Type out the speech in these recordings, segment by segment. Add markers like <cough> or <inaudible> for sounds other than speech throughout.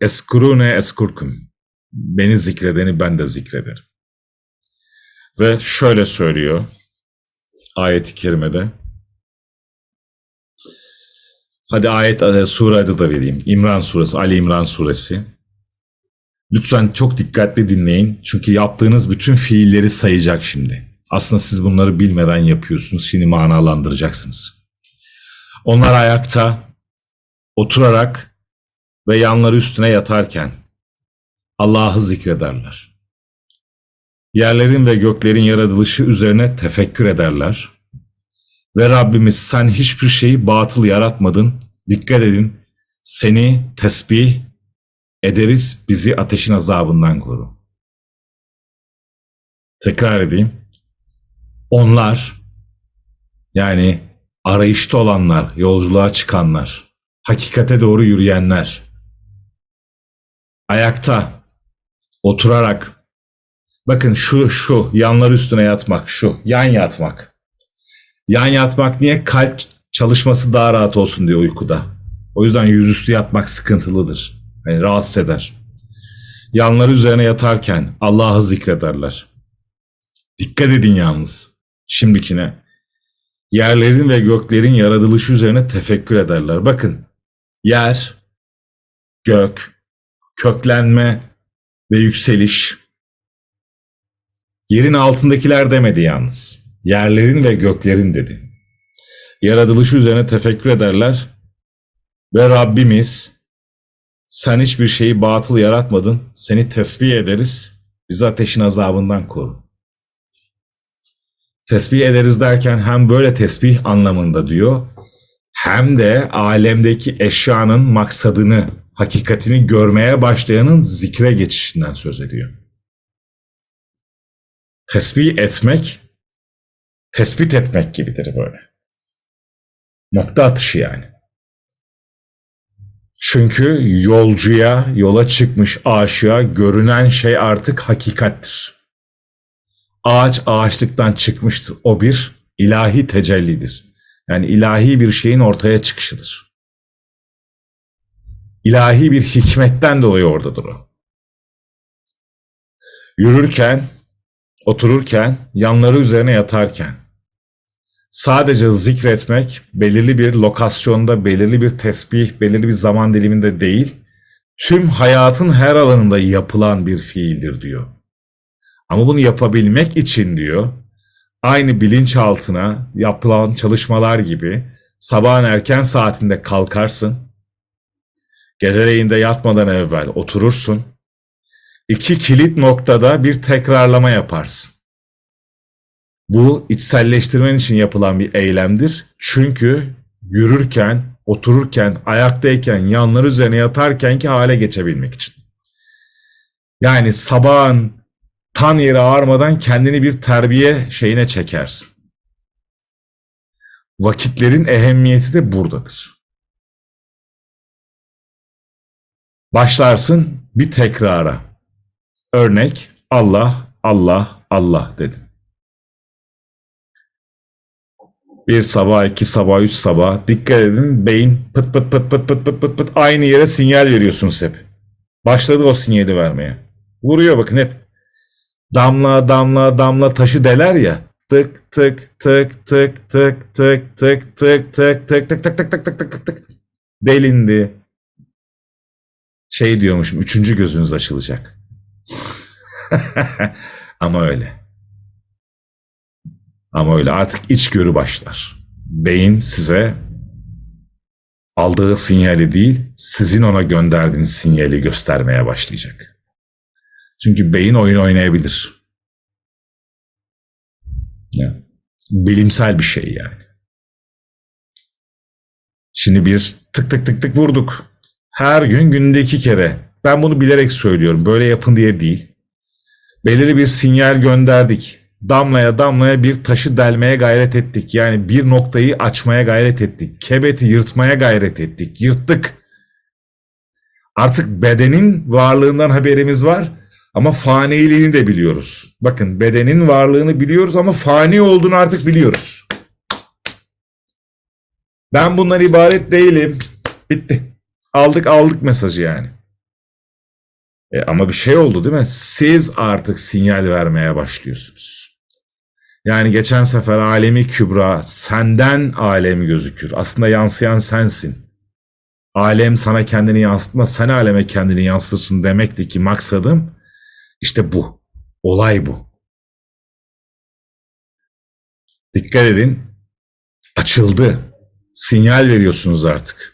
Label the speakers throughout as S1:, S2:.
S1: Eskurune eskurkum. Beni zikredeni ben de zikrederim. Ve şöyle söylüyor ayet-i kerimede. Hadi ayet e, sure adı da vereyim. İmran suresi, Ali İmran suresi. Lütfen çok dikkatli dinleyin. Çünkü yaptığınız bütün fiilleri sayacak şimdi. Aslında siz bunları bilmeden yapıyorsunuz. Şimdi manalandıracaksınız. Onlar ayakta, oturarak ve yanları üstüne yatarken Allah'ı zikrederler. Yerlerin ve göklerin yaratılışı üzerine tefekkür ederler. Ve Rabbimiz sen hiçbir şeyi batıl yaratmadın. Dikkat edin. Seni tesbih ederiz, bizi ateşin azabından koru. Tekrar edeyim. Onlar yani arayışta olanlar, yolculuğa çıkanlar, hakikate doğru yürüyenler, ayakta, oturarak, bakın şu şu yanlar üstüne yatmak, şu yan yatmak. Yan yatmak niye? Kalp çalışması daha rahat olsun diye uykuda. O yüzden yüzüstü yatmak sıkıntılıdır. Hani rahatsız eder. Yanları üzerine yatarken Allah'ı zikrederler. Dikkat edin yalnız şimdikine. Yerlerin ve göklerin yaratılışı üzerine tefekkür ederler. Bakın yer, gök, köklenme ve yükseliş. Yerin altındakiler demedi yalnız. Yerlerin ve göklerin dedi. Yaratılışı üzerine tefekkür ederler ve Rabbimiz sen hiçbir şeyi batıl yaratmadın. Seni tesbih ederiz. Bizi ateşin azabından koru. Tesbih ederiz derken hem böyle tesbih anlamında diyor hem de alemdeki eşyanın maksadını, hakikatini görmeye başlayanın zikre geçişinden söz ediyor. Tesbih etmek, tespit etmek gibidir böyle. Nokta atışı yani. Çünkü yolcuya, yola çıkmış aşığa görünen şey artık hakikattir. Ağaç ağaçlıktan çıkmıştır. O bir ilahi tecellidir. Yani ilahi bir şeyin ortaya çıkışıdır. İlahi bir hikmetten dolayı oradadır o. Yürürken, otururken, yanları üzerine yatarken, sadece zikretmek belirli bir lokasyonda, belirli bir tesbih, belirli bir zaman diliminde değil, tüm hayatın her alanında yapılan bir fiildir diyor. Ama bunu yapabilmek için diyor, aynı bilinçaltına yapılan çalışmalar gibi sabahın erken saatinde kalkarsın, geceleyin de yatmadan evvel oturursun, iki kilit noktada bir tekrarlama yaparsın. Bu içselleştirmen için yapılan bir eylemdir. Çünkü yürürken, otururken, ayaktayken, yanları üzerine yatarken ki hale geçebilmek için. Yani sabahın tan yeri ağarmadan kendini bir terbiye şeyine çekersin. Vakitlerin ehemmiyeti de buradadır. Başlarsın bir tekrara. Örnek Allah, Allah, Allah dedin. Bir sabah, iki sabah, üç sabah. Dikkat edin beyin pıt pıt pıt pıt pıt pıt pıt pıt aynı yere sinyal veriyorsunuz hep. Başladı o sinyali vermeye. Vuruyor bakın hep. Damla damla damla taşı deler ya. Tık tık tık tık tık tık tık tık tık tık tık tık tık tık tık tık tık delindi. Şey diyormuşum üçüncü gözünüz açılacak. <laughs> Ama öyle. Ama öyle artık içgörü başlar. Beyin size aldığı sinyali değil, sizin ona gönderdiğiniz sinyali göstermeye başlayacak. Çünkü beyin oyun oynayabilir. Ya, bilimsel bir şey yani. Şimdi bir tık tık tık tık vurduk. Her gün günde iki kere. Ben bunu bilerek söylüyorum. Böyle yapın diye değil. Belirli bir sinyal gönderdik damlaya damlaya bir taşı delmeye gayret ettik. Yani bir noktayı açmaya gayret ettik. Kebeti yırtmaya gayret ettik. Yırttık. Artık bedenin varlığından haberimiz var ama faniliğini de biliyoruz. Bakın bedenin varlığını biliyoruz ama fani olduğunu artık biliyoruz. Ben bundan ibaret değilim. Bitti. Aldık aldık mesajı yani. E, ama bir şey oldu değil mi? Siz artık sinyal vermeye başlıyorsunuz. Yani geçen sefer alemi kübra senden alem gözükür. Aslında yansıyan sensin. Alem sana kendini yansıtma, sen aleme kendini yansıtırsın demekti ki maksadım işte bu. Olay bu. Dikkat edin. Açıldı. Sinyal veriyorsunuz artık.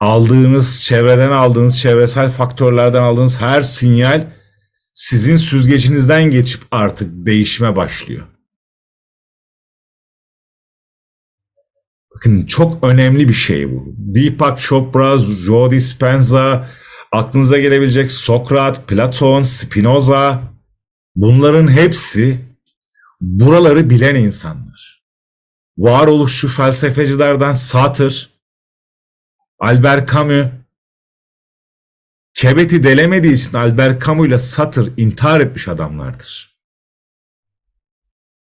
S1: Aldığınız, çevreden aldığınız, çevresel faktörlerden aldığınız her sinyal sizin süzgecinizden geçip artık değişime başlıyor. Bakın çok önemli bir şey bu. Deepak Chopra, Joe Dispenza, aklınıza gelebilecek Sokrat, Platon, Spinoza bunların hepsi buraları bilen insanlar. Varoluşçu felsefecilerden Sartre, Albert Camus, Kebeti delemediği için Albert Camus ile Sartre intihar etmiş adamlardır.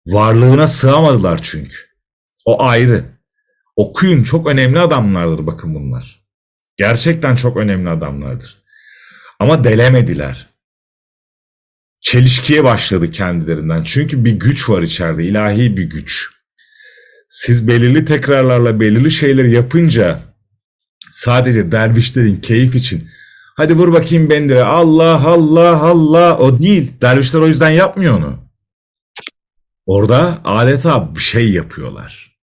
S1: Varlığına sığamadılar çünkü. O ayrı. Okuyun çok önemli adamlardır bakın bunlar. Gerçekten çok önemli adamlardır. Ama delemediler. Çelişkiye başladı kendilerinden. Çünkü bir güç var içeride, ilahi bir güç. Siz belirli tekrarlarla belirli şeyleri yapınca sadece dervişlerin keyif için hadi vur bakayım bendire Allah Allah Allah o değil. Dervişler o yüzden yapmıyor onu. Orada adeta bir şey yapıyorlar.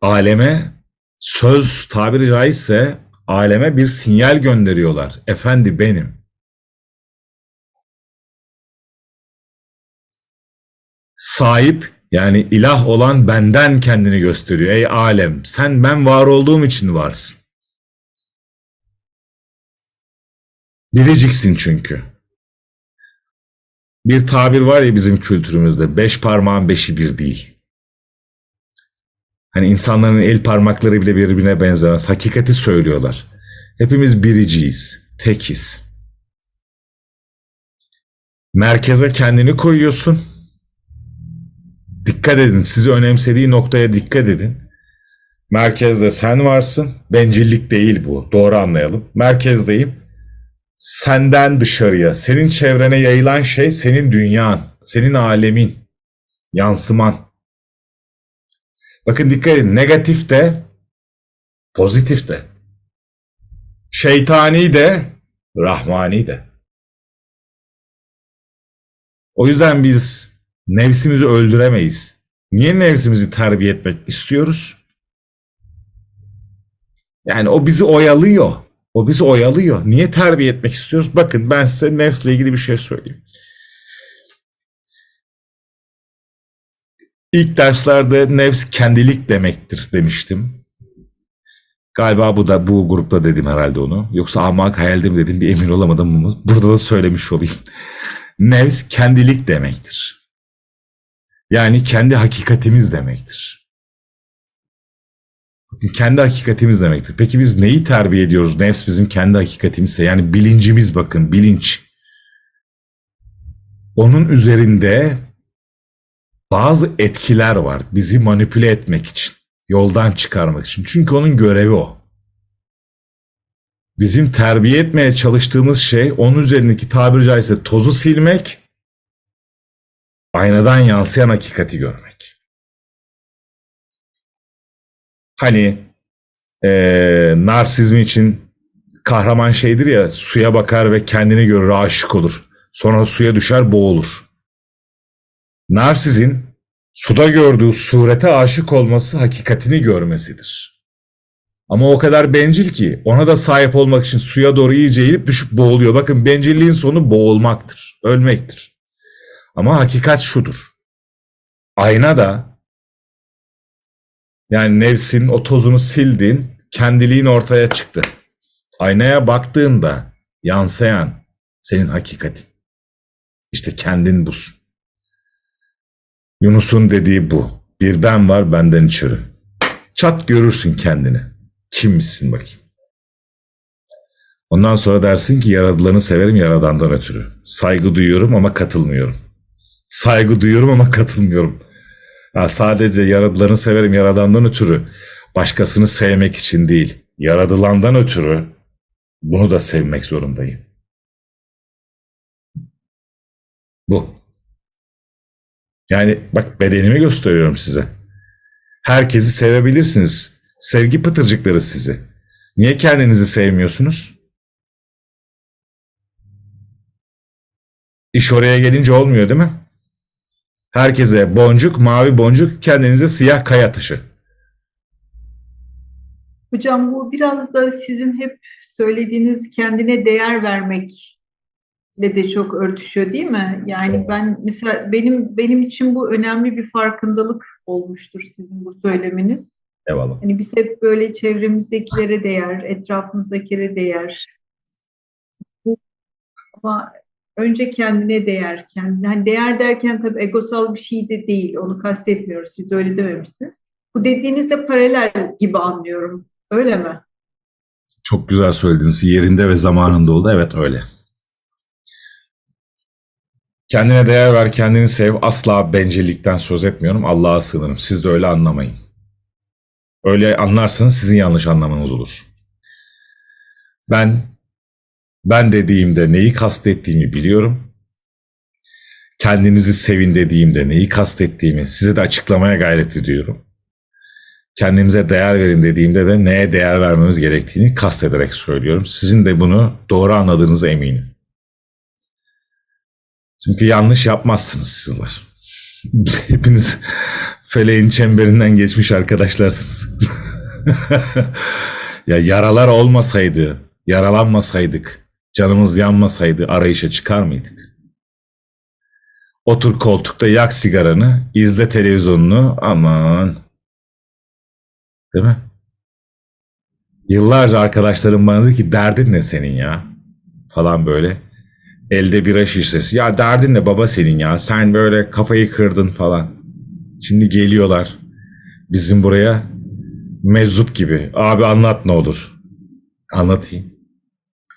S1: Aleme söz tabiri caizse aleme bir sinyal gönderiyorlar. Efendi benim. Sahip yani ilah olan benden kendini gösteriyor. Ey alem sen ben var olduğum için varsın. Biriciksin çünkü. Bir tabir var ya bizim kültürümüzde. Beş parmağın beşi bir değil. Hani insanların el parmakları bile birbirine benzemez. Hakikati söylüyorlar. Hepimiz biriciyiz. Tekiz. Merkeze kendini koyuyorsun. Dikkat edin. Sizi önemsediği noktaya dikkat edin. Merkezde sen varsın. Bencillik değil bu. Doğru anlayalım. Merkezdeyim. Senden dışarıya, senin çevrene yayılan şey senin dünyan, senin alemin, yansıman. Bakın dikkat edin. Negatif de, pozitif de. Şeytani de, rahmani de. O yüzden biz nefsimizi öldüremeyiz. Niye nefsimizi terbiye etmek istiyoruz? Yani o bizi oyalıyor. O bizi oyalıyor. Niye terbiye etmek istiyoruz? Bakın ben size nefsle ilgili bir şey söyleyeyim. İlk derslerde nefs kendilik demektir demiştim. Galiba bu da bu grupta dedim herhalde onu. Yoksa amak hayalde mi dedim bir emin olamadım ama burada da söylemiş olayım. Nefs kendilik demektir. Yani kendi hakikatimiz demektir. Kendi hakikatimiz demektir. Peki biz neyi terbiye ediyoruz? Nefs bizim kendi hakikatimizse yani bilincimiz bakın bilinç. Onun üzerinde bazı etkiler var bizi manipüle etmek için, yoldan çıkarmak için. Çünkü onun görevi o. Bizim terbiye etmeye çalıştığımız şey onun üzerindeki tabiri caizse tozu silmek, aynadan yansıyan hakikati görmek. Hani e, narsizm için kahraman şeydir ya suya bakar ve kendini görür aşık olur. Sonra suya düşer boğulur. Narsizin suda gördüğü surete aşık olması hakikatini görmesidir. Ama o kadar bencil ki ona da sahip olmak için suya doğru iyice eğilip düşüp boğuluyor. Bakın bencilliğin sonu boğulmaktır, ölmektir. Ama hakikat şudur. Ayna da yani nefsin o tozunu sildin, kendiliğin ortaya çıktı. Aynaya baktığında yansıyan senin hakikatin. İşte kendin busun. Yunus'un dediği bu. Bir ben var benden içeri. Çat görürsün kendini. Kimmişsin bakayım. Ondan sonra dersin ki yaradılanı severim yaradandan ötürü. Saygı duyuyorum ama katılmıyorum saygı duyuyorum ama katılmıyorum. Yani sadece yaradılanı severim yaradandan ötürü. Başkasını sevmek için değil. Yaradılandan ötürü bunu da sevmek zorundayım. Bu. Yani bak bedenimi gösteriyorum size. Herkesi sevebilirsiniz. Sevgi pıtırcıkları sizi. Niye kendinizi sevmiyorsunuz? İş oraya gelince olmuyor değil mi? Herkese boncuk, mavi boncuk, kendinize siyah kaya taşı.
S2: Hocam bu biraz da sizin hep söylediğiniz kendine değer vermekle de çok örtüşüyor değil mi? Yani ben mesela benim benim için bu önemli bir farkındalık olmuştur sizin bu söyleminiz.
S1: Eyvallah.
S2: Hani biz hep böyle çevremizdekilere değer, etrafımızdakilere değer. Ama önce kendine değer, kendine. Hani değer derken tabii egosal bir şey de değil. Onu kastetmiyoruz. Siz öyle dememiştiniz. Bu dediğinizde paralel gibi anlıyorum. Öyle mi?
S1: Çok güzel söylediniz. Yerinde ve zamanında oldu. Evet öyle. Kendine değer ver, kendini sev. Asla bencillikten söz etmiyorum. Allah'a sığınırım. Siz de öyle anlamayın. Öyle anlarsanız sizin yanlış anlamanız olur. Ben ben dediğimde neyi kastettiğimi biliyorum. Kendinizi sevin dediğimde neyi kastettiğimi size de açıklamaya gayret ediyorum. Kendimize değer verin dediğimde de neye değer vermemiz gerektiğini kastederek söylüyorum. Sizin de bunu doğru anladığınıza eminim. Çünkü yanlış yapmazsınız sizler. <laughs> Hepiniz feleğin çemberinden geçmiş arkadaşlarsınız. <laughs> ya yaralar olmasaydı, yaralanmasaydık, canımız yanmasaydı arayışa çıkar mıydık? Otur koltukta yak sigaranı, izle televizyonunu, aman. Değil mi? Yıllarca arkadaşlarım bana dedi ki derdin ne senin ya? Falan böyle. Elde bira şişesi. Ya derdin ne baba senin ya? Sen böyle kafayı kırdın falan. Şimdi geliyorlar bizim buraya meczup gibi. Abi anlat ne olur. Anlatayım.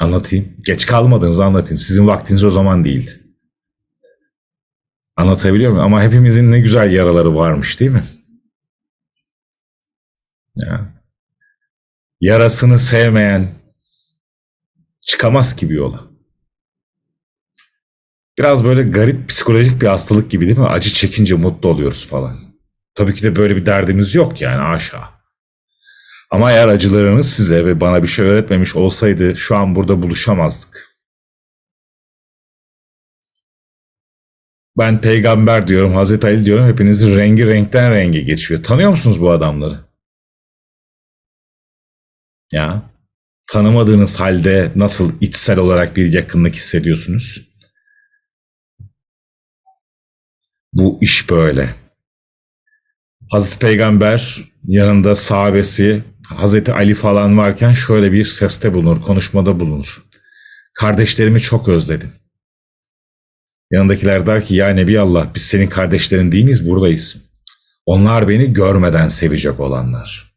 S1: Anlatayım. Geç kalmadınız anlatayım. Sizin vaktiniz o zaman değildi. Anlatabiliyor muyum? Ama hepimizin ne güzel yaraları varmış değil mi? Ya. Yarasını sevmeyen çıkamaz ki bir yola. Biraz böyle garip psikolojik bir hastalık gibi değil mi? Acı çekince mutlu oluyoruz falan. Tabii ki de böyle bir derdimiz yok yani aşağı. Ama eğer acılarınız size ve bana bir şey öğretmemiş olsaydı şu an burada buluşamazdık. Ben peygamber diyorum, Hazreti Ali diyorum. Hepinizin rengi renkten renge geçiyor. Tanıyor musunuz bu adamları? Ya tanımadığınız halde nasıl içsel olarak bir yakınlık hissediyorsunuz? Bu iş böyle. Hazreti Peygamber yanında sahabesi Hazreti Ali falan varken şöyle bir seste bulunur, konuşmada bulunur. Kardeşlerimi çok özledim. Yanındakiler der ki ya Nebi Allah biz senin kardeşlerin değil miyiz? Buradayız. Onlar beni görmeden sevecek olanlar.